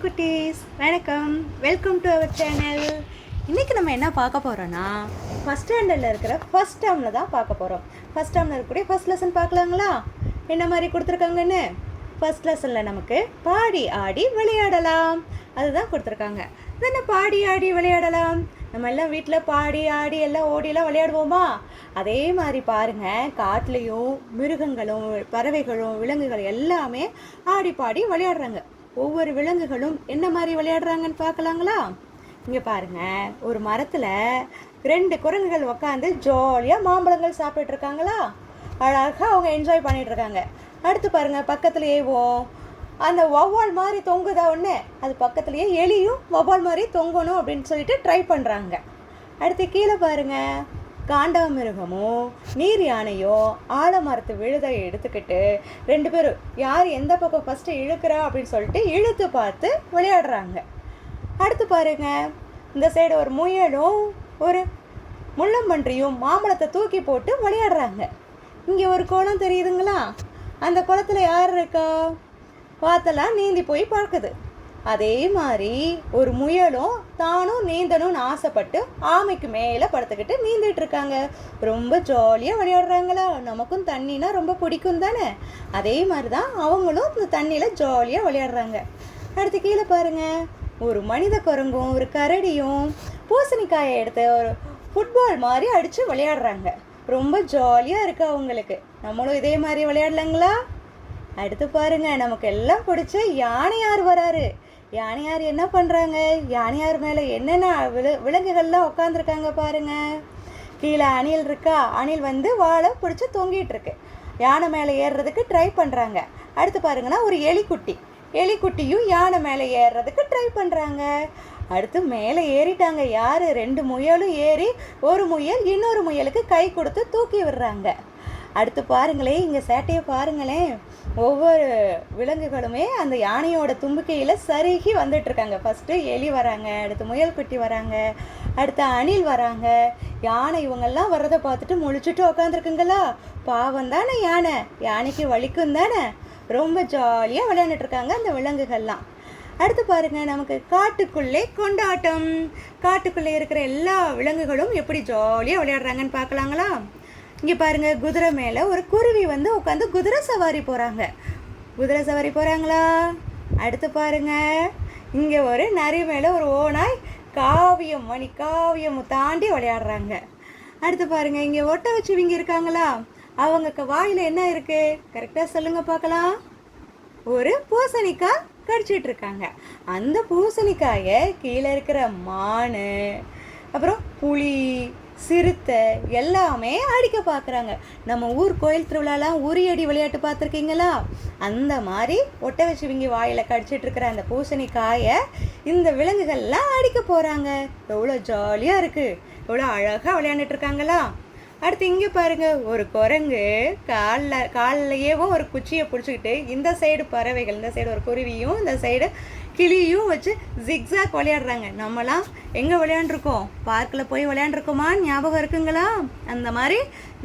குட்டீஸ் வணக்கம். Welcome to our channel இன்றைக்கி நம்ம என்ன பார்க்க போகிறோன்னா ஃபஸ்ட் ஸ்டாண்டர்டில் இருக்கிற ஃபஸ்ட் டேர்மில் தான் பார்க்க போகிறோம் ஃபஸ்ட் டேர்மில் இருக்கக்கூடிய ஃபஸ்ட் லெசன் பார்க்கலாங்களா? என்ன மாதிரி கொடுத்துருக்காங்கன்னு? ஃபஸ்ட் லெசனில் நமக்கு பாடி ஆடி விளையாடலாம். அதுதான் கொடுத்துருக்காங்க. தானே என்ன பாடி ஆடி விளையாடலாம்? நம்ம எல்லாம் வீட்டில் பாடி ஆடி எல்லாம் ஓடியெல்லாம் விளையாடுவோமா? அதே மாதிரி பாருங்கள் காட்டுலேயும் மிருகங்களும் பறவைகளும் விலங்குகள் எல்லாமே ஆடி பாடி விளையாடுறாங்க. ஒவ்வொரு விலங்குகளும் என்ன மாதிரி விளையாடுறாங்கன்னு பார்க்கலாங்களா? இங்கே பாருங்க. ஒரு மரத்தில் ரெண்டு குரங்குகள் உக்காந்து ஜாலியாக மாம்பழங்கள் சாப்பிட்ருக்காங்களா இருக்காங்களா? அழகாக அவங்க என்ஜாய் பண்ணிட்டு இருக்காங்க. அடுத்து பாருங்க பக்கத்துலேயேவும் அந்த வவ்வால் மாதிரி தொங்குதா ஒன்று அது பக்கத்துலேயே எலியும் வவ்வால் மாதிரி தொங்கணும் அப்படின்னு சொல்லிட்டு ட்ரை பண்ணுறாங்க அடுத்து கீழே பாருங்கள் காண்டாமிருகமோ நீர் யானையோ ஆலமரத்து விழுதை எடுத்துக்கிட்டு ரெண்டு பேரும் யார் எந்த பக்கம் ஃபஸ்ட்டு இழுக்கிறா? அப்படின்னு சொல்லிட்டு இழுத்து பார்த்து விளையாடுறாங்க. அடுத்து பாருங்க. இந்த சைடு ஒரு முயலும் ஒரு முள்ளம்பன்றியும் மாம்பழத்தை தூக்கி போட்டு விளையாடுறாங்க. இங்கே ஒரு குளம் தெரியுதுங்களா? அந்த குளத்தில் யார் இருக்கா? பார்த்தெல்லாம் நீந்தி போய் பார்க்குது. அதே மாதிரி ஒரு முயலும் தானும் நீந்தணும்னு ஆசைப்பட்டு ஆமைக்கு மேலே படுத்துக்கிட்டு நீந்திட்டு இருக்காங்க ரொம்ப ஜாலியாக விளையாடுறாங்களா? நமக்கும் தண்ணினா ரொம்ப பிடிக்கும் தானே? அதே மாதிரி தான் அவங்களும் இந்த தண்ணியில் ஜாலியாக விளையாடுறாங்க. அடுத்து கீழே பாருங்க. ஒரு மனித குரங்கும் ஒரு கரடியும் பூசணிக்காயை எடுத்து ஒரு ஃபுட்பால் மாதிரி அடித்து விளையாடுறாங்க. ரொம்ப ஜாலியாக இருக்கு அவங்களுக்கு. நம்மளும் இதே மாதிரி விளையாடலாங்களா? அடுத்து பாருங்க. நமக்கு எல்லாம் பிடிச்ச யானை யார் வராரு? யானையார் என்ன பண்ணுறாங்க யானையார் மேலே என்னென்ன விலு விலங்குகள்லாம் உட்காந்துருக்காங்க பாருங்க. கீழே அணில் இருக்கா? அணில் வந்து வாழை பிடிச்சி தொங்கிட்டு இருக்கு. யானை மேலே ஏறுறதுக்கு ட்ரை பண்ணுறாங்க அடுத்து பாருங்கன்னா ஒரு எலிக்குட்டி. எலிக்குட்டியும் யானை மேலே ஏறுறதுக்கு ட்ரை பண்ணுறாங்க அடுத்து மேலே ஏறிட்டாங்க. யார்? ரெண்டு முயலும் ஏறி ஒரு முயல் இன்னொரு முயலுக்கு கை கொடுத்து தூக்கி விடுறாங்க. அடுத்து பாருங்களேன் இங்கே சேட்டையை பாருங்களேன். ஒவ்வொரு விலங்குகளுமே அந்த யானையோட தும்பிக்கையில் சருகி வந்துட்டு இருக்காங்க. ஃபஸ்ட்டு எலி வராங்க அடுத்து முயல் குட்டி வராங்க அடுத்து அணில் வராங்க. யானை இவங்கெல்லாம் வர்றதை பார்த்துட்டு முழிச்சுட்டு உக்காந்துருக்குங்களா? பாவம் தானே யானை. யானைக்கு வலிக்கும் தானே. ரொம்ப ஜாலியாக விளையாண்டுட்டு இருக்காங்க அந்த விலங்குகள்லாம். அடுத்து பாருங்க நமக்கு காட்டுக்குள்ளே கொண்டாட்டம். காட்டுக்குள்ளே இருக்கிற எல்லா விலங்குகளும் எப்படி ஜாலியாக விளையாடுறாங்கன்னு பார்க்கலாங்களா? இங்கே பாருங்கள் குதிரை மேலே ஒரு குருவி வந்து உட்காந்து குதிரை சவாரி போகிறாங்க குதிரை சவாரி போகிறாங்களா அடுத்து பாருங்கள் இங்கே ஒரு நரி மேலே ஒரு ஓனாய் காவியம் மணி காவியம் தாண்டி விளையாடுறாங்க. அடுத்து பாருங்க இங்கே ஒட்ட வச்சுவிங்க இருக்காங்களா? அவங்க க- என்ன இருக்குது கரெக்டாக சொல்லுங்கள் பார்க்கலாம். ஒரு பூசணிக்காய் கடிச்சிட்டு இருக்காங்க. அந்த பூசணிக்காயை கீழே இருக்கிற மான் அப்புறம் புலி சிறுத்தை எல்லாமே அடிக்க பார்க்குறாங்க நம்ம ஊர் கோயில் திருவிழாலாம் உரியடி விளையாட்டு பார்த்துருக்கீங்களா? அந்த மாதிரி ஒட்டை வச்சுவிங்க வாயில் கடிச்சிட்டு இருக்கிற அந்த பூசணிக்காயை இந்த விலங்குகள்லாம் அடிக்க போகிறாங்க எவ்வளோ ஜாலியாக இருக்குது எவ்வளோ அழகாக விளையாண்டுட்டு இருக்காங்களா? அடுத்து இங்கே பாருங்க ஒரு குரங்கு காலில் காலிலேயேவும் ஒரு குச்சியை பிடிச்சிக்கிட்டு இந்த சைடு பறவைகள் இந்த சைடு ஒரு குருவியும் இந்த சைடு கிளியும் வச்சு ஜிக்ஸாக் விளையாடுறாங்க. நம்மலாம் எங்கே விளையாண்டுருக்கோம்? பார்க்கில் போய் விளையாண்டுருக்கோமா ஞாபகம் இருக்குங்களா? அந்த மாதிரி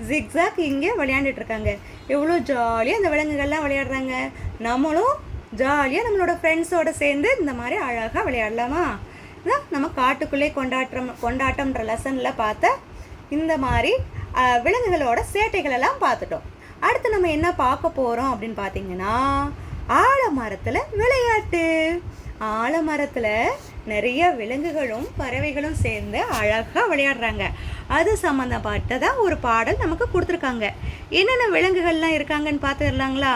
ஜிக்ஸாக் இங்கே விளையாண்டுட்டு இருக்காங்க எவ்வளோ ஜாலியாக அந்த விலங்குகள்லாம் விளையாடுறாங்க. நம்மளும் ஜாலியாக நம்மளோட ஃப்ரெண்ட்ஸோடு சேர்ந்து இந்த மாதிரி அழகாக விளையாடலாமா? தான் நம்ம காட்டுக்குள்ளே கொண்டாட்டம் கொண்டாட்டம்ன்ற லெசனில் பார்த்த இந்த மாதிரி விலங்குகளோட சேட்டைகளெல்லாம் பார்த்துட்டோம். அடுத்து நம்ம என்ன பார்க்க போகிறோம் அப்படின்னு பார்த்தீங்கன்னா ஆலமரத்தில் விளையாட்டு. ஆலமரத்தில் நிறைய விலங்குகளும் பறவைகளும் சேர்ந்து அழகாக விளையாடுறாங்க. அது சம்மந்தப்பட்டதாக ஒரு பாடல் நமக்கு கொடுத்துருக்காங்க. என்னென்ன விலங்குகள்லாம் இருக்காங்கன்னு பார்த்துடலாங்களா?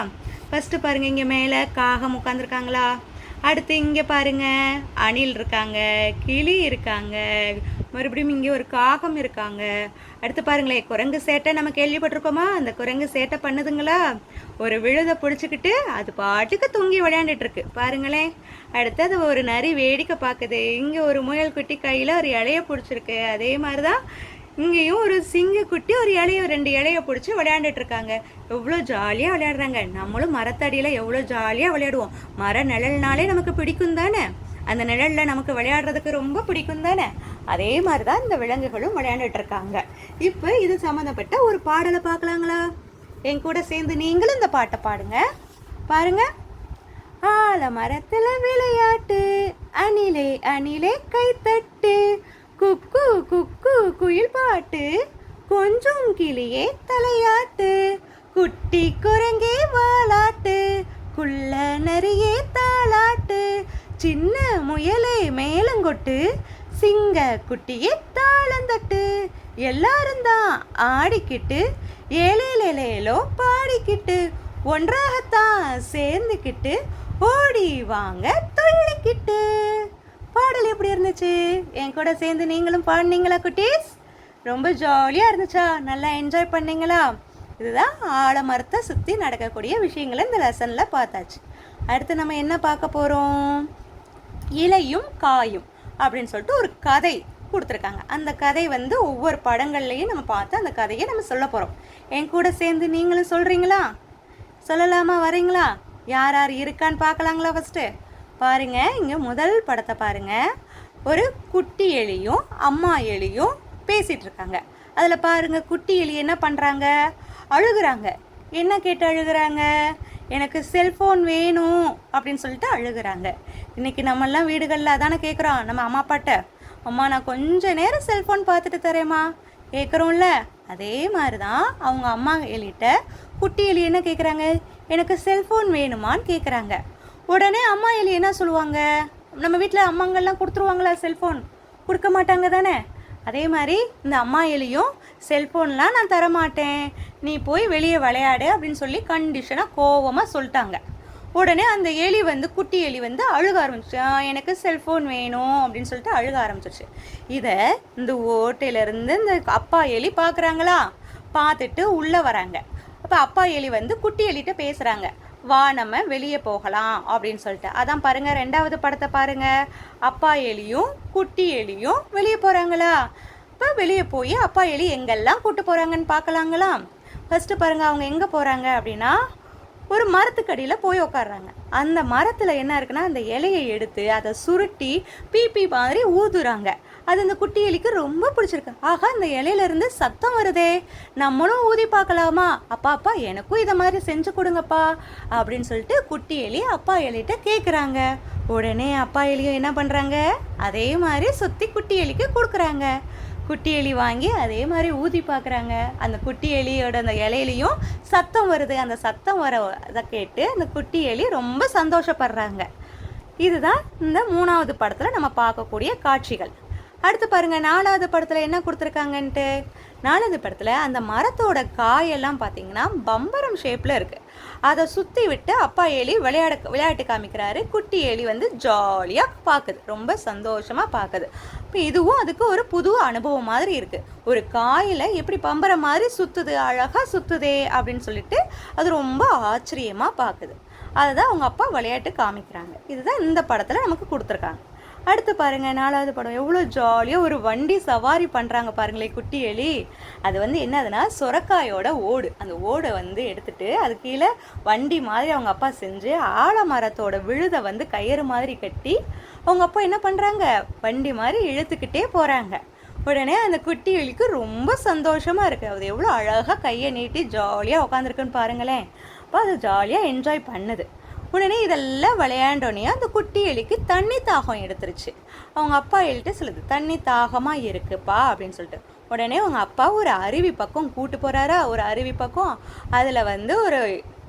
ஃபஸ்ட்டு பாருங்கள் இங்கே மேலே காகம் உட்காந்துருக்காங்களா அடுத்து இங்கே பாருங்க அணில் இருக்காங்க கிளி இருக்காங்க மறுபடியும் இங்கே ஒரு காகம் இருக்காங்க. அடுத்து பாருங்களேன் குரங்கு சேட்டை நம்ம கேள்விப்பட்டிருக்கோமா? அந்த குரங்கு சேட்டை பண்ணுதுங்களா? ஒரு விழுதை பிடிச்சிக்கிட்டு அது பாட்டுக்கு தொங்கி விளையாண்டுட்டு இருக்கு பாருங்களேன் அடுத்து அது ஒரு நரி வேடிக்கை பார்க்குது இங்கே ஒரு முயல் குட்டி கையில் ஒரு இலைய பிடிச்சிருக்கு. அதே மாதிரி தான் இங்கேயும் ஒரு சிங்கக்குட்டி ஒரு இலைய ரெண்டு இலைய பிடிச்சி விளையாண்டுட்டு இருக்காங்க எவ்வளோ ஜாலியாக விளையாடுறாங்க. நம்மளும் மரத்தடியில் எவ்வளோ ஜாலியாக விளையாடுவோம். மர நிழல்னாலே நமக்கு பிடிக்கும் தானே? அந்த நிழலில் நமக்கு விளையாடுறதுக்கு ரொம்ப பிடிக்கும் தானே? அதே மாதிரி தான் இந்த விலங்குகளும் விளையாண்டுட்டு இருக்காங்க இப்போ இது சம்மந்தப்பட்ட ஒரு பாடலை பார்க்கலாங்களா? என் கூட சேர்ந்து நீங்களும் இந்த பாட்டை பாடுங்க. பாருங்க. ஆலமரத்துல விளையாட்டு அணிலே அணிலே கைத்தட்டு குக்கு குக்கு குயில் பாட்டு கொஞ்சம் கிளியே தலையாட்டு குட்டி குரங்கே வாலாட்டு குள்ள நரியே தாளாட்டு சின்ன முயலே மேலங்கொட்டு சிங்க குட்டியே தாளந்தட்டு எல்லாரும் தான் ஆடிக்கிட்டு ஏலேலேலேலோ பாடிக்கிட்டு ஒன்றாகத்தான் சேர்ந்துக்கிட்டு ஓடி வாங்க துள்ளிக்கிட்டு. பாடல் எப்படி இருந்துச்சு? என் கூட சேர்ந்து நீங்களும் பாடினீங்களா குட்டீஸ்? ரொம்ப ஜாலியாக இருந்துச்சா? நல்லா என்ஜாய் பண்ணீங்களா? இதுதான் ஆழமரத்தை சுற்றி நடக்கக்கூடிய விஷயங்களை இந்த லெசனில் பார்த்தாச்சு. அடுத்து நம்ம என்ன பார்க்க போகிறோம் இலையும் காயும் அப்படின்னு சொல்லிட்டு ஒரு கதை. கொடுத்துருக்காங்க. அந்த கதை வந்து ஒவ்வொரு படங்கள்லையும் நம்ம பார்த்து அந்த கதையை நம்ம சொல்ல போகிறோம் என் கூட சேர்ந்து நீங்களும் சொல்கிறீங்களா சொல்லலாமா? வரீங்களா? யார் யார் இருக்கான்னு பார்க்கலாங்களா ஃபஸ்ட்டு பாருங்கள் இங்கே முதல் படத்தை பாருங்கள் ஒரு குட்டி எலியும் அம்மா எலியும் பேசிகிட்ருக்காங்க இருக்காங்க. அதில் பாருங்கள் குட்டி எலி என்ன பண்ணுறாங்க அழுகுறாங்க. என்ன கேட்டு அழுகுறாங்க? எனக்கு செல்ஃபோன் வேணும் அப்படின்னு சொல்லிட்டு அழுகுறாங்க. இன்னைக்கு நம்மெல்லாம் வீடுகளில் அதானே கேட்குறோம் நம்ம அம்மா அப்பாட்ட அம்மா நான் கொஞ்ச நேரம் செல்ஃபோன் பார்த்துட்டு தரேம்மா. கேட்குறோம்ல அதே மாதிரி தான் அவங்க அம்மா எலிட்ட குட்டி எலி என்ன கேட்குறாங்க எனக்கு செல்ஃபோன் வேணுமான்னு கேட்குறாங்க உடனே அம்மா எலி என்ன சொல்லுவாங்க? நம்ம வீட்டில் அம்மாங்கெல்லாம் கொடுத்துருவாங்களா செல்ஃபோன் கொடுக்க மாட்டாங்க தானே? அதே மாதிரி இந்த அம்மா எலியும் செல்ஃபோன்லாம் நான் தரமாட்டேன். நீ போய் வெளியே விளையாடு அப்படின்னு சொல்லி கண்டிஷனாக கோவமாக சொல்லிட்டாங்க. உடனே அந்த எலி வந்து குட்டி எலி வந்து அழுக ஆரம்பிச்சு எனக்கு செல்ஃபோன் வேணும் அப்படின்னு சொல்லிட்டு அழுக ஆரம்பிச்சிருச்சு இதை இந்த ஓட்டையிலேருந்து இந்த அப்பா எலி பார்க்குறாங்களா பார்த்துட்டு உள்ளே வராங்க. அப்போ அப்பா எலி வந்து குட்டி எலிகிட்ட பேசுகிறாங்க வா நம்ம வெளியே போகலாம் அப்படின்னு சொல்லிட்டு. அதான் பாருங்கள் ரெண்டாவது படத்தை பாருங்கள் அப்பா எலியும் குட்டி எலியும் வெளியே போகிறாங்களா இப்போ வெளியே போய் அப்பா எலி எங்கெல்லாம் கூட்டு போகிறாங்கன்னு பார்க்கலாங்களா ஃபஸ்ட்டு பாருங்க அவங்க எங்கே போகிறாங்க அப்படின்னா ஒரு மரத்துக்கடியில் போய் உட்காடுறாங்க அந்த மரத்தில் என்ன இருக்குன்னா அந்த இலையை எடுத்து அதை சுருட்டி பீப்பி மாதிரி ஊதுறாங்க. அது அந்த குட்டி எலிக்கு ரொம்ப பிடிச்சிருக்கு. ஆகா அந்த இலையில இருந்து சத்தம் வருதே. நம்மளும் ஊதி பார்க்கலாமா? அப்பா அப்பா எனக்கும் இதை மாதிரி செஞ்சு கொடுங்கப்பா அப்படின்னு சொல்லிட்டு குட்டி எலி அப்பா எலிகிட்ட கேட்குறாங்க உடனே அப்பா எலியும் என்ன பண்ணுறாங்க அதே மாதிரி சுற்றி குட்டி எலிக்கு கொடுக்குறாங்க. குட்டி எலி வாங்கி அதே மாதிரி ஊதி பார்க்குறாங்க அந்த குட்டி எலியோட அந்த இலையிலையும் சத்தம் வருது. அந்த சத்தம் வர அதை கேட்டு அந்த குட்டி எலி ரொம்ப சந்தோஷப்படுறாங்க. இதுதான் இந்த மூணாவது படத்தில் நம்ம பார்க்கக்கூடிய காட்சிகள். அடுத்து பாருங்கள் நாலாவது படத்தில் என்ன கொடுத்துருக்காங்கன்ட்டு? நாலாவது படத்தில் அந்த மரத்தோட காயெல்லாம் பார்த்தீங்கன்னா பம்பரம் ஷேப்பில் இருக்குது அதை சுற்றி விட்டு அப்பா எலி விளையாட விளையாட்டு காமிக்கிறாரு. குட்டி எலி வந்து ஜாலியாக பார்க்குது. ரொம்ப சந்தோஷமாக பார்க்குது. இப்போ இதுவும் அதுக்கு ஒரு புது அனுபவம் மாதிரி இருக்குது ஒரு காயில் எப்படி பம்பரம் மாதிரி சுற்றுது அழகாக சுற்றுதே அப்படின்னு சொல்லிட்டு அது ரொம்ப ஆச்சரியமாக பார்க்குது. அதுதான் அவங்க அப்பா விளையாட்டு காமிக்கிறாங்க. இதுதான் இந்த படத்தில் நமக்கு கொடுத்துருக்காங்க. அடுத்து பாருங்கள் நாலாவது படம். எவ்வளோ ஜாலியாக ஒரு வண்டி சவாரி பண்ணுறாங்க பாருங்களேன் குட்டி எலி. அது வந்து என்னதுன்னா சுரக்காயோட ஓடு. அந்த ஓடை வந்து எடுத்துட்டு அது கீழே வண்டி மாதிரி அவங்க அப்பா செஞ்சு ஆலமரத்தோட விழுதை வந்து கயிறு மாதிரி கட்டி அவங்க அப்பா என்ன பண்ணுறாங்க வண்டி மாதிரி இழுத்துக்கிட்டே போகிறாங்க உடனே அந்த குட்டி எலிக்கு ரொம்ப சந்தோஷமாக இருக்குது அது எவ்வளோ அழகாக கையை நீட்டி ஜாலியாக உட்காந்துருக்குன்னு பாருங்களேன். அப்போ அது ஜாலியாக என்ஜாய் பண்ணுது. உடனே இதெல்லாம் விளையாண்டோடனே அந்த குட்டி எலிக்கு தண்ணி தாகம் எடுத்துருச்சு. அவங்க அப்பா எலிட்ட சொல்லுது தண்ணி தாகமாக இருக்குப்பா அப்படின்னு சொல்லிட்டு. உடனே அவங்க அப்பா ஒரு அருவி பக்கம் கூட்டு போகிறாரா ஒரு அருவி பக்கம். அதில் வந்து ஒரு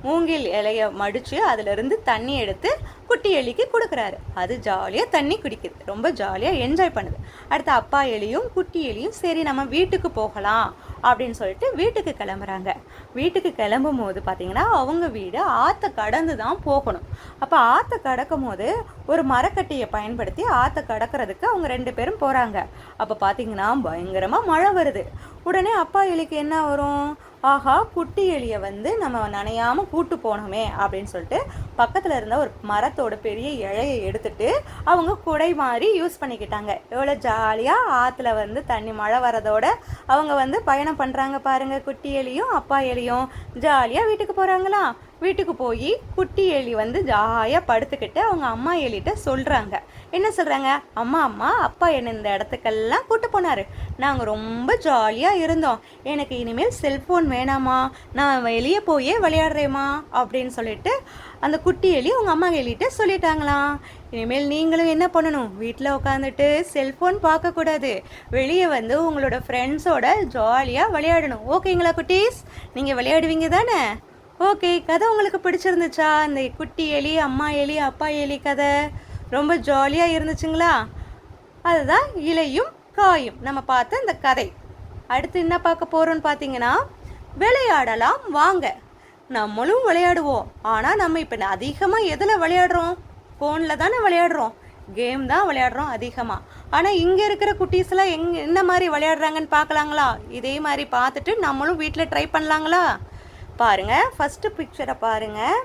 மூங்கில் இலைய மடித்து அதிலிருந்து தண்ணி எடுத்து குட்டி எலிக்கு கொடுக்குறாரு. அது ஜாலியாக தண்ணி குடிக்குது. ரொம்ப ஜாலியாக என்ஜாய் பண்ணுது. அடுத்து அப்பா எலியும் குட்டி எலியும் சரி நம்ம வீட்டுக்கு போகலாம் அப்படின்னு சொல்லிட்டு வீட்டுக்கு கிளம்புறாங்க. வீட்டுக்கு கிளம்பும் போது பார்த்தீங்கன்னா அவங்க வீடு ஆற்ற கடந்து தான் போகணும். அப்போ ஆற்ற கடக்கும் போது ஒரு மரக்கட்டையை பயன்படுத்தி ஆற்ற கடக்கிறதுக்கு அவங்க ரெண்டு பேரும் போகிறாங்க அப்போ பார்த்தீங்கன்னா பயங்கரமாக மழை வருது. உடனே அப்பா எலிக்கு என்ன வரும்? ஆஹா குட்டி எலியை வந்து நம்ம நனையாமல் கூட்டு போனோமே அப்படின்னு சொல்லிட்டு பக்கத்தில் இருந்த ஒரு மரத்தோட பெரிய இழையை எடுத்துட்டு அவங்க குடை மாதிரி யூஸ் பண்ணிக்கிட்டாங்க. எவ்வளோ ஜாலியாக ஆற்றுல வந்து தண்ணி மழை வரதோட அவங்க வந்து பயணம் பண்ணுறாங்க பாருங்கள் குட்டி எலியும் அப்பா எலியும். ஜாலியாக வீட்டுக்கு போகிறாங்களா வீட்டுக்கு போய் குட்டி எலி வந்து ஜாலியாக படுத்துக்கிட்டு அவங்க அம்மா எலிகிட்ட சொல்கிறாங்க என்ன சொல்கிறாங்க அம்மா அம்மா அப்பா என்னை இந்த இடத்துக்கெல்லாம் கூட்டு போனார். நாங்கள் ரொம்ப ஜாலியாக இருந்தோம். எனக்கு இனிமேல் செல்ஃபோன் வேணாமா? நான் வெளியே போயே விளையாடுறேம்மா அப்படின்னு சொல்லிட்டு அந்த குட்டி எலி அவங்க அம்மா எலிகிட்ட சொல்லிட்டாங்களாம். இனிமேல் நீங்களும் என்ன பண்ணணும்? வீட்டில் உட்காந்துட்டு செல்ஃபோன் பார்க்கக்கூடாது வெளியே வந்து உங்களோட ஃப்ரெண்ட்ஸோட ஜாலியாக விளையாடணும். ஓகேங்களா குட்டீஸ்? நீங்கள் விளையாடுவீங்க தானே? ஓகே கதை உங்களுக்கு பிடிச்சிருந்துச்சா? இந்த குட்டி எலி அம்மா எலி அப்பா எலி கதை? ரொம்ப ஜாலியாக இருந்துச்சுங்களா? அதுதான் இலையும் காயும். நம்ம பார்த்த இந்த கதை. அடுத்து என்ன பார்க்க போகிறோம்னு பார்த்தீங்கன்னா விளையாடலாம் வாங்க. நம்மளும் விளையாடுவோம். ஆனால் நம்ம இப்போ அதிகமாக எதில் விளையாடுறோம்? ஃபோனில் தானே விளையாடுறோம். கேம் தான் விளையாடுறோம் அதிகமாக ஆனால் இங்கே இருக்கிற குட்டீஸ்லாம் எங் என்ன மாதிரி விளையாடுறாங்கன்னு பார்க்கலாங்களா? இதே மாதிரி பார்த்துட்டு நம்மளும் வீட்டில் ட்ரை பண்ணலாங்களா? பாருங்கள் ஃபஸ்ட்டு பிக்சரை பாருங்கள்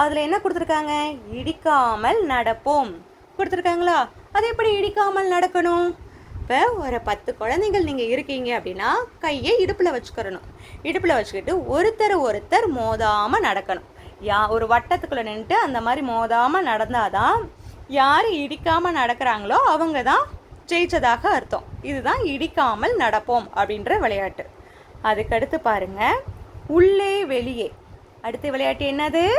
அதில் என்ன கொடுத்துருக்காங்க? இடிக்காமல் நடப்போம். கொடுத்துருக்காங்களா? அது எப்படி இடிக்காமல் நடக்கணும்? இப்போ ஒரு பத்து குழந்தைகள் நீங்கள் இருக்கீங்க அப்படின்னா கையை இடுப்பில் வச்சுக்கிறணும். இடுப்பில் வச்சுக்கிட்டு ஒருத்தர் ஒருத்தர் மோதாமல் நடக்கணும். யா ஒரு வட்டத்துக்குள்ளே நின்றுட்டு அந்த மாதிரி மோதாமல் நடந்தாதான் யார் இடிக்காமல் நடக்கிறாங்களோ அவங்க தான் ஜெயிச்சதாக அர்த்தம். இதுதான் இடிக்காமல் நடப்போம் அப்படின்ற விளையாட்டு. அதுக்கடுத்து பாருங்கள் உள்ளே வெளியே. அடுத்த விளையாட்டு என்னது?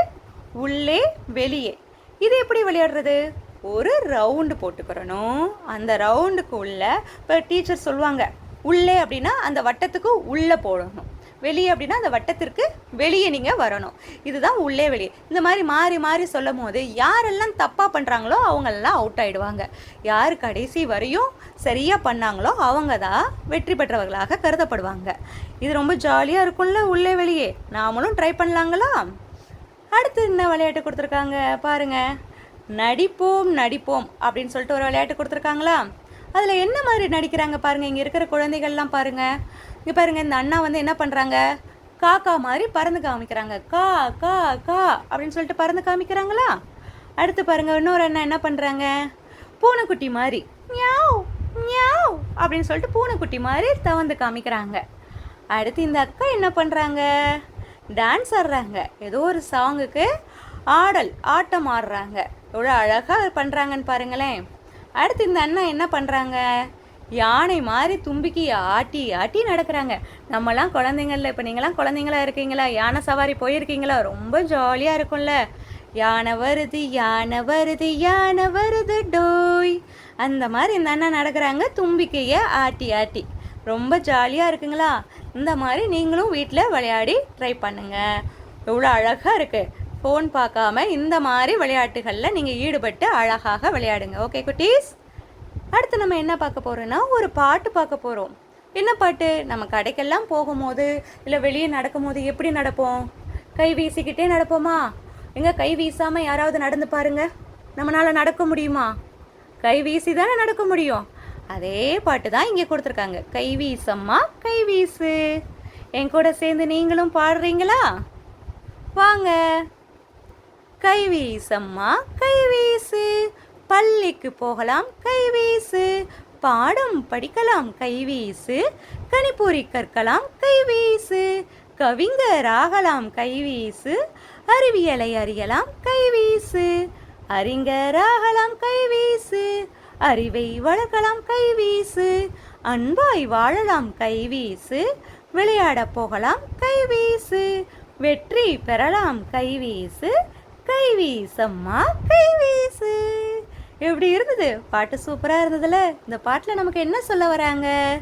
உள்ளே வெளியே. இது எப்படி விளையாடுறது? ஒரு ரவுண்டு போட்டுக்கிறணும். அந்த ரவுண்டுக்கு உள்ள இப்போ டீச்சர் சொல்லுவாங்க உள்ளே அப்படின்னா அந்த வட்டத்துக்கு உள்ளே போடணும். வெளியே அப்படின்னா அந்த வட்டத்திற்கு வெளியே நீங்கள் வரணும். இதுதான் உள்ளே வெளியே. இந்த மாதிரி மாறி மாறி சொல்லும் போது யாரெல்லாம் தப்பாக பண்ணுறாங்களோ அவங்களெல்லாம் அவுட் ஆகிடுவாங்க யார் கடைசி வரையும் சரியாக பண்ணாங்களோ அவங்க தான் வெற்றி பெற்றவர்களாக கருதப்படுவாங்க. இது ரொம்ப ஜாலியாக இருக்கும்ல உள்ளே வெளியே. நாமளும் ட்ரை பண்ணலாங்களா? அடுத்து என்ன விளையாட்டு கொடுத்துருக்காங்க? பாருங்க. நடிப்போம் நடிப்போம் அப்படின்னு சொல்லிட்டு ஒரு விளையாட்டு கொடுத்துருக்காங்களா? அதில் என்ன மாதிரி நடிக்கிறாங்க பாருங்கள் இங்கே இருக்கிற குழந்தைகள்லாம் பாருங்கள் இங்கே பாருங்க இந்த அண்ணா வந்து என்ன பண்ணுறாங்க காக்கா மாதிரி பறந்து காமிக்கிறாங்க. கா கா கா அப்படின்னு சொல்லிட்டு பறந்து காமிக்கிறாங்களா? அடுத்து பாருங்க இன்னொரு அண்ணா என்ன பண்ணுறாங்க பூனைக்குட்டி மாதிரி மியாவ் மியாவ் அப்படின்னு சொல்லிட்டு பூனைக்குட்டி மாதிரி தவந்து காமிக்கிறாங்க. அடுத்து இந்த அக்கா என்ன பண்ணுறாங்க டான்ஸ் ஆடுறாங்க. ஏதோ ஒரு சாங்குக்கு ஆடல் ஆட்டம் ஆடுறாங்க. எவ்வளோ அழகாக பண்ணுறாங்கன்னு பாருங்களேன். அடுத்து இந்த அண்ணா என்ன பண்ணுறாங்க யானை மாதிரி தும்பிக்கி ஆட்டி ஆட்டி நடக்கிறாங்க. நம்மலாம் குழந்தைங்கள இப்போ நீங்களாம் குழந்தைங்களா இருக்கீங்களா? யானை சவாரி போயிருக்கீங்களா? ரொம்ப ஜாலியாக இருக்கும்ல. யானை வருது யானை வருது யானை வருது டோய். அந்த மாதிரி இந்த அண்ணா நடக்கிறாங்க தும்பிக்கையை ஆட்டி ஆட்டி. ரொம்ப ஜாலியாக இருக்குங்களா? இந்த மாதிரி நீங்களும் வீட்டில் விளையாடி ட்ரை பண்ணுங்கள் எவ்வளோ அழகாக இருக்குது ஃபோன் பார்க்காம இந்த மாதிரி விளையாட்டுகளில் நீங்கள் ஈடுபட்டு அழகாக விளையாடுங்க. ஓகே குட்டீஸ்? அடுத்து நம்ம என்ன பார்க்க போகிறோன்னா ஒரு பாட்டு பார்க்க போகிறோம் என்ன பாட்டு? நம்ம கடைக்கெல்லாம் போகும்போது இல்லை வெளியே நடக்கும்போது எப்படி நடப்போம்? கை வீசிக்கிட்டே நடப்போமா? எங்கே கை வீசாமல் யாராவது நடந்து பாருங்க. நம்மளால் நடக்க முடியுமா? கை வீசி தானே நடக்க முடியும். அதே பாட்டு தான் இங்கே கொடுத்துருக்காங்க. கை வீசம்மா கை வீசு. என் கூட சேர்ந்து நீங்களும் பாடுறீங்களா? வாங்க. கை வீசம்மா கை வீசு. பள்ளிக்கு போகலாம் கைவீசு பாடம் படிக்கலாம் கைவீசு கணிப்பொறி கற்கலாம் கைவீசு கவிஞர் ஆகலாம் கைவீசு அறிவியலை அறியலாம் கைவீசு அறிஞராகலாம் கைவீசு அறிவை வளர்க்கலாம் கை வீசு அன்பாய் வாழலாம் கை வீசு விளையாட போகலாம் கை வீசு வெற்றி பெறலாம் கைவீசு கைவீசம்மா கைவீசு எப்படி இருந்தது? பாட்டு சூப்பராக இருந்ததுல? இந்த பாட்டில் நமக்கு என்ன சொல்ல வராங்க?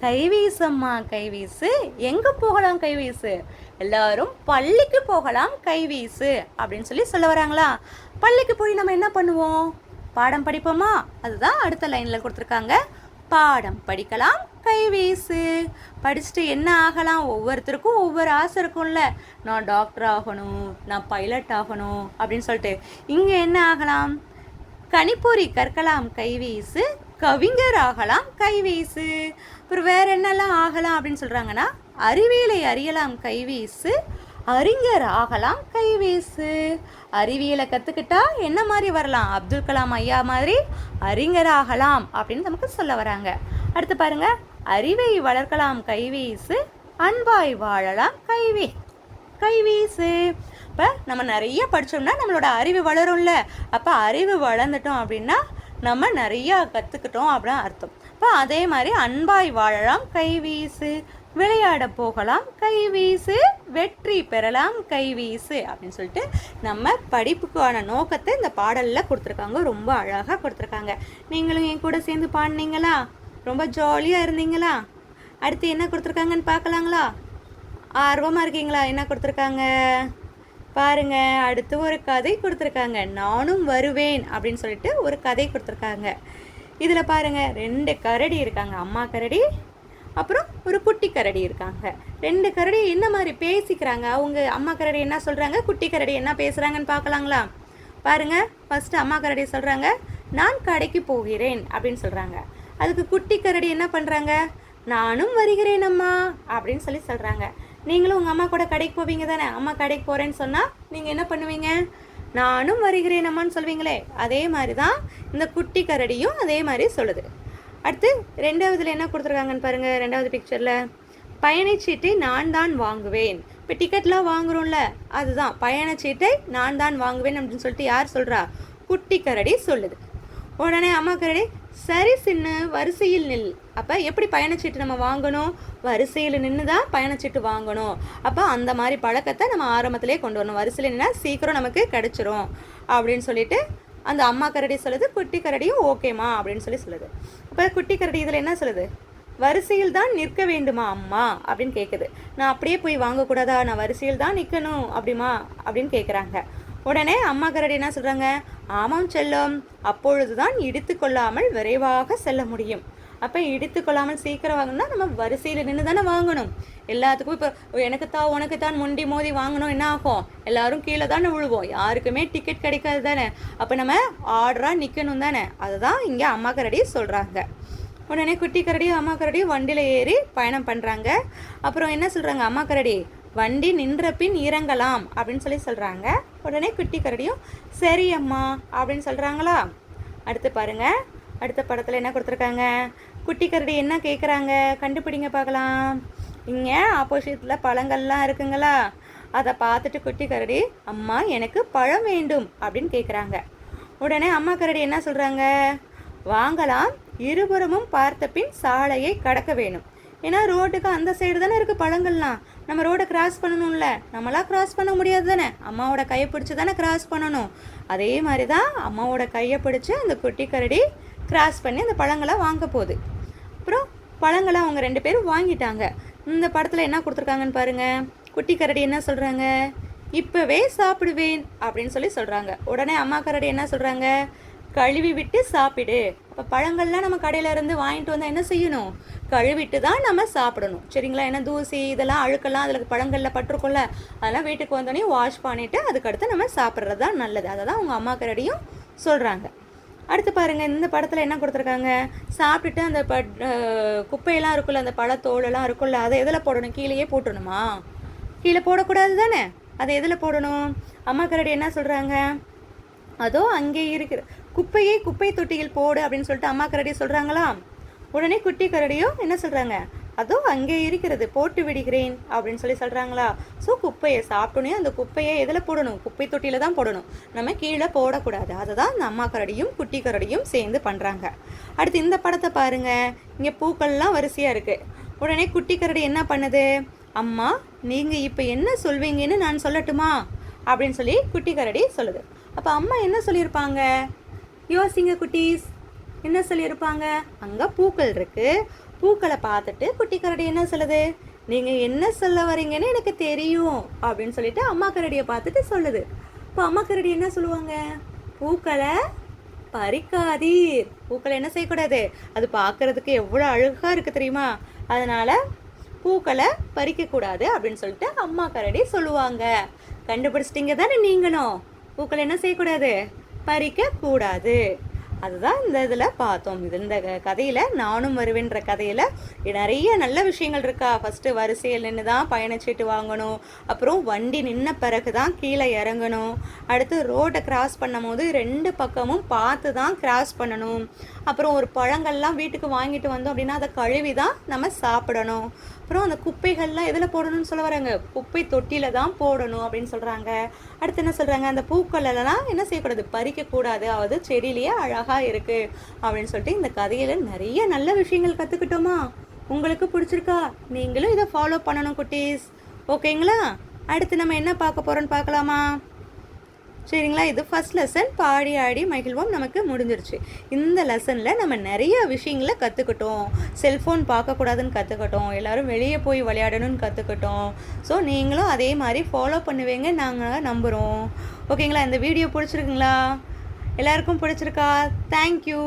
கைவீசம்மா கைவீசு எங்கே போகலாம் கைவீசு எல்லாரும் பள்ளிக்கு போகலாம் கைவீசு அப்படின்னு சொல்லி சொல்ல வராங்களா? பள்ளிக்கு போய் நம்ம என்ன பண்ணுவோம்? பாடம் படிப்போமா? அதுதான் அடுத்த லைனில் கொடுத்துருக்காங்க. பாடம் படிக்கலாம் கைவீசு படிச்சுட்டு என்ன ஆகலாம்? ஒவ்வொருத்தருக்கும் ஒவ்வொரு ஆசை இருக்கும்ல. நான் டாக்டர் ஆகணும் நான் பைலட் ஆகணும் அப்படின்னு சொல்லிட்டு. இங்கே என்ன ஆகலாம்? கணிப்பொறி கற்கலாம் கைவீசு கவிஞர் ஆகலாம் கைவீசு அப்புறம் வேற என்னெல்லாம் ஆகலாம் அப்படின்னு சொல்கிறாங்கன்னா அறிவியலை அறியலாம் கைவீசு அறிஞர் ஆகலாம் கைவீசு அறிவியலை கற்றுக்கிட்டா என்ன மாதிரி வரலாம்? அப்துல் கலாம் ஐயா மாதிரி அறிஞர் ஆகலாம் அப்படின்னு நமக்கு சொல்ல வராங்க. அடுத்து பாருங்க அறிவை வளர்க்கலாம் கைவீசு அன்பாய் வாழலாம் கைவி கைவீசு அப்போ நம்ம நிறைய படித்தோம்னா நம்மளோட அறிவு வளரும்ல. அப்போ அறிவு வளர்ந்துட்டோம் அப்படின்னா நம்ம நிறையா கற்றுக்கிட்டோம் அப்படின்னு அர்த்தம். இப்போ அதே மாதிரி அன்பாய் வாழலாம் கை வீசு. விளையாட போகலாம் கை வீசு. வெற்றி பெறலாம் கை வீசு அப்படின்னு சொல்லிட்டு நம்ம படிப்புக்கான நோக்கத்தை இந்த பாடலில் கொடுத்துருக்காங்க. ரொம்ப அழகாக கொடுத்துருக்காங்க. நீங்களும் என் கூட சேர்ந்து பாடினீங்களா? ரொம்ப ஜாலியாக இருந்தீங்களா? அடுத்து என்ன கொடுத்துருக்காங்கன்னு பார்க்கலாங்களா? ஆர்வமாக இருக்கீங்களா? என்ன கொடுத்துருக்காங்க? பாருங்க அடுத்து ஒரு கதை கொடுத்துருக்காங்க. நானும் வருவேன் அப்படின்னு சொல்லிட்டு ஒரு கதை கொடுத்துருக்காங்க. இதில் பாருங்க ரெண்டு கரடி இருக்காங்க. அம்மா கரடி அப்புறம் ஒரு குட்டி கரடி இருக்காங்க. ரெண்டு கரடி என்ன மாதிரி பேசிக்கிறாங்க? அவங்க அம்மா கரடி என்ன சொல்கிறாங்க குட்டி கரடி என்ன பேசுகிறாங்கன்னு பார்க்கலாங்களா? பாருங்க ஃபஸ்ட்டு அம்மா கரடி சொல்கிறாங்க நான் கடைக்கு போகிறேன் அப்படின்னு சொல்கிறாங்க அதுக்கு குட்டி கரடி என்ன பண்ணுறாங்க நானும் வருகிறேன் அம்மா அப்படின்னு சொல்லி சொல்கிறாங்க நீங்களும் உங்கள் அம்மா கூட கடைக்கு போவீங்க தானே? அம்மா கடைக்கு போகிறேன்னு சொன்னால் நீங்கள் என்ன பண்ணுவீங்க? நானும் வருகிறேன் அம்மான்னு சொல்வீங்களே. அதே மாதிரி தான் இந்த குட்டி கரடியும் அதே மாதிரி சொல்லுது. அடுத்து ரெண்டாவதுல என்ன கொடுத்துருக்காங்கன்னு பாருங்கள் ரெண்டாவது பிக்சரில் பயணச்சீட்டை நான் தான் வாங்குவேன். இப்போ டிக்கெட்லாம் வாங்குறோம்ல அதுதான். பயணச்சீட்டை நான் தான் வாங்குவேன் அப்படின்னு சொல்லிட்டு யார் சொல்கிறா குட்டி கரடி சொல்லுது. உடனே அம்மா கரடி சரி சின்ன வரிசையில் நில். அப்போ எப்படி பயணச்சீட்டு நம்ம வாங்கணும்? வரிசையில் நின்று தான் பயணச்சீட்டு வாங்கணும்? அப்போ அந்த மாதிரி பழக்கத்தை நம்ம ஆரம்பத்திலே கொண்டு வரணும். வரிசையில் நின்னா சீக்கிரம் நமக்கு கிடச்சிரும் அப்படின்னு சொல்லிட்டு அந்த அம்மா கரடி சொல்லுது குட்டி கரடியும் ஓகேம்மா அப்படின்னு சொல்லி சொல்லுது. இப்போ குட்டி கரடி இதில் என்ன சொல்லுது? வரிசையில் தான் நிற்க வேண்டுமா அம்மா? அப்படின்னு கேட்குது நான் அப்படியே போய் வாங்கக்கூடாதா? நான் வரிசையில் தான் நிற்கணும் அப்படிமா? அப்படின்னு கேட்குறாங்க உடனே அம்மா கரடி என்ன சொல்கிறாங்க ஆமாம் செல்லம் அப்பொழுது தான் இடித்து கொள்ளாமல் விரைவாக செல்ல முடியும். அப்போ இடித்து கொள்ளாமல் சீக்கிரம் வாங்கணும்னா நம்ம வரிசையில் நின்று தானே வாங்கணும். எல்லாத்துக்கும் இப்போ எனக்கு தான் உனக்கு தான் முண்டி மோதி வாங்கணும் என்ன ஆகும்? எல்லாரும் கீழே தானே விழுவோம். யாருக்குமே டிக்கெட் கிடைக்காது தானே. அப்போ நம்ம ஆர்டராக நிற்கணும் தானே. அதுதான் இங்கே அம்மா கரடி சொல்கிறாங்க உடனே குட்டி கரடியும் அம்மா கரடியும் வண்டியில் ஏறி பயணம் பண்ணுறாங்க அப்புறம் என்ன சொல்கிறாங்க அம்மா கரடி வண்டி நின்ற பின் இறங்கலாம் அப்படின்னு சொல்லி சொல்கிறாங்க உடனே குட்டி கரடியும் சரி அம்மா அப்படின்னு சொல்கிறாங்களா அடுத்து பாருங்க. அடுத்த படத்தில் என்ன கொடுத்துருக்காங்க? குட்டி கரடி என்ன கேட்குறாங்க கண்டுபிடிங்க பார்க்கலாம். இங்கே ஆப்போசிட்டில் பழங்கள்லாம் இருக்குங்களா? அதை பார்த்துட்டு குட்டி கரடி அம்மா எனக்கு பழம் வேண்டும் அப்படின்னு கேட்குறாங்க உடனே அம்மா கரடி என்ன சொல்கிறாங்க வாங்கலாம் இருபுறமும் பார்த்த பின் சாலையை கடக்க வேணும் ஏன்னா ரோட்டுக்கு அந்த சைடு தானே இருக்குது பழங்கள்லாம். நம்ம ரோடை கிராஸ் பண்ணணும்ல. நம்மளாம் கிராஸ் பண்ண முடியாது தானே. அம்மாவோட கையை பிடிச்சி தானே கிராஸ் பண்ணணும். அதே மாதிரி தான் அம்மாவோட கையை பிடிச்சி அந்த குட்டி கரடி கிராஸ் பண்ணி அந்த பழங்களை வாங்க போகுது. அப்புறம் பழங்களை அவங்க ரெண்டு பேரும் வாங்கிட்டாங்க. இந்த படத்தில் என்ன கொடுத்துருக்காங்கன்னு பாருங்கள் குட்டி கரடி என்ன சொல்கிறாங்க இப்போவே சாப்பிடுவேன் அப்படின்னு சொல்லி சொல்கிறாங்க உடனே அம்மா கரடி என்ன சொல்கிறாங்க கழுவி விட்டு சாப்பிடு. அப்போ பழங்கள்லாம் நம்ம கடையில் இருந்து வாங்கிட்டு வந்தால் என்ன செய்யணும்? கழுவிட்டு தான் நம்ம சாப்பிடணும். சரிங்களா? ஏன்னா தூசி இதெல்லாம் அழுக்கெல்லாம் அதில் பழங்களில் பட்டிருக்கோம்ல அதெல்லாம் வீட்டுக்கு வந்தோடனே வாஷ் பண்ணிவிட்டு அதுக்கடுத்து நம்ம சாப்பிட்றது தான் நல்லது. அதை தான் அவங்க அம்மா கரடியும் சொல்கிறாங்க அடுத்து பாருங்கள் இந்த படத்தில் என்ன கொடுத்துருக்காங்க? சாப்பிட்டுட்டு அந்த ப குப்பையெல்லாம் இருக்குல்ல அந்த பழத்தோலெல்லாம் இருக்குல்ல அதை எதில் போடணும்? கீழேயே போட்டுடணுமா? கீழே போடக்கூடாது தானே? அதை எதில் போடணும்? அம்மா கரடி என்ன சொல்கிறாங்க அதோ அங்கே இருக்கிற குப்பையை குப்பை தொட்டியில் போடு அப்படின்னு சொல்லிட்டு அம்மா கரடி சொல்கிறாங்களா உடனே குட்டி கரடியும் என்ன சொல்கிறாங்க அதோ அங்கே இருக்கிறது போட்டு விடுகிறேன் அப்படின்னு சொல்லி சொல்கிறாங்களா ஸோ குப்பையை சாப்பிட்டோன்னே அந்த குப்பையை எதில் போடணும்? குப்பை தொட்டியில் தான் போடணும். நம்ம கீழே போடக்கூடாது. அதை தான் இந்த அம்மா கரடியும் குட்டி கரடியும் சேர்ந்து பண்ணுறாங்க அடுத்து இந்த படத்தை பாருங்கள் இங்கே பூக்கள்லாம் வரிசையாக இருக்குது உடனே குட்டி கரடி என்ன பண்ணுது? அம்மா நீங்கள் இப்போ என்ன சொல்வீங்கன்னு நான் சொல்லட்டுமா? அப்படின்னு சொல்லி குட்டி கரடி சொல்லுது. அப்போ அம்மா என்ன சொல்லியிருப்பாங்க? யோசிங்க குட்டீஸ். என்ன சொல்லியிருப்பாங்க? அங்கே பூக்கள் இருக்குது பூக்களை பார்த்துட்டு குட்டி கரடி என்ன சொல்லுது? நீங்கள் என்ன சொல்ல வரீங்கன்னு எனக்கு தெரியும் அப்படின்னு சொல்லிட்டு அம்மா கரடியை பார்த்துட்டு சொல்லுது. இப்போ அம்மா கரடி என்ன சொல்லுவாங்க? பூக்களை பறிக்காதீர். பூக்களை என்ன செய்யக்கூடாது? அது பார்க்கறதுக்கு எவ்வளோ அழகாக இருக்குது தெரியுமா? அதனால் பூக்களை பறிக்கக்கூடாது அப்படின்னு சொல்லிட்டு அம்மா கரடி சொல்லுவாங்க. கண்டுபிடிச்சிட்டிங்க தானே நீங்களும். பூக்களை என்ன செய்யக்கூடாது? பறிக்கக்கூடாது. அதுதான் இந்த இதில் பார்த்தோம். இது இந்த கதையில் நானும் வருவேன்ற கதையில் நிறைய நல்ல விஷயங்கள் இருக்கா. ஃபஸ்ட்டு வரிசையில் நின்று தான் பயணச்சீட்டு வாங்கணும். அப்புறம் வண்டி நின்ன பிறகு தான் கீழே இறங்கணும். அடுத்து ரோட்டை கிராஸ் பண்ணும்போது ரெண்டு பக்கமும் பார்த்து தான் கிராஸ் பண்ணணும். அப்புறம் ஒரு பழங்கள்லாம் வீட்டுக்கு வாங்கிட்டு வந்தோம் அப்படின்னா அதை கழுவி தான் நம்ம சாப்பிடணும். அப்புறம் அந்த குப்பைகள்லாம் எதில் போடணும்னு சொல்ல வராங்க? குப்பை தொட்டியில் தான் போடணும் அப்படின்னு சொல்கிறாங்க அடுத்து என்ன சொல்கிறாங்க அந்த பூக்கள்லாம் என்ன செய்யக்கூடாது? பறிக்கக்கூடாது. அதாவது செடியிலேயே அழகாக இருக்குது அப்படின்னு சொல்லிட்டு இந்த கதையில் நிறைய நல்ல விஷயங்கள் கற்றுக்கிட்டோமா உங்களுக்கு பிடிச்சிருக்கா? நீங்களும் இதை ஃபாலோ பண்ணணும் குட்டீஸ். ஓகேங்களா அடுத்து நம்ம என்ன பார்க்க போகிறோன்னு பார்க்கலாமா? சரிங்களா? இது ஃபர்ஸ்ட் லெசன் பாடி ஆடி மகிழ்வோம். நமக்கு முடிஞ்சிருச்சு. இந்த லெசனில் நம்ம நிறைய விஷயங்களை கற்றுக்கிட்டோம் செல்ஃபோன் பார்க்கக்கூடாதுன்னு கற்றுக்கிட்டோம் எல்லோரும் வெளியே போய் விளையாடணும்னு கற்றுக்கிட்டோம் ஸோ நீங்களும் அதே மாதிரி ஃபாலோ பண்ணுவீங்க. நாங்கள் நம்புகிறோம் ஓகேங்களா இந்த வீடியோ பிடிச்சிருக்குங்களா? எல்லாருக்கும் பிடிச்சிருக்கா? தேங்க்யூ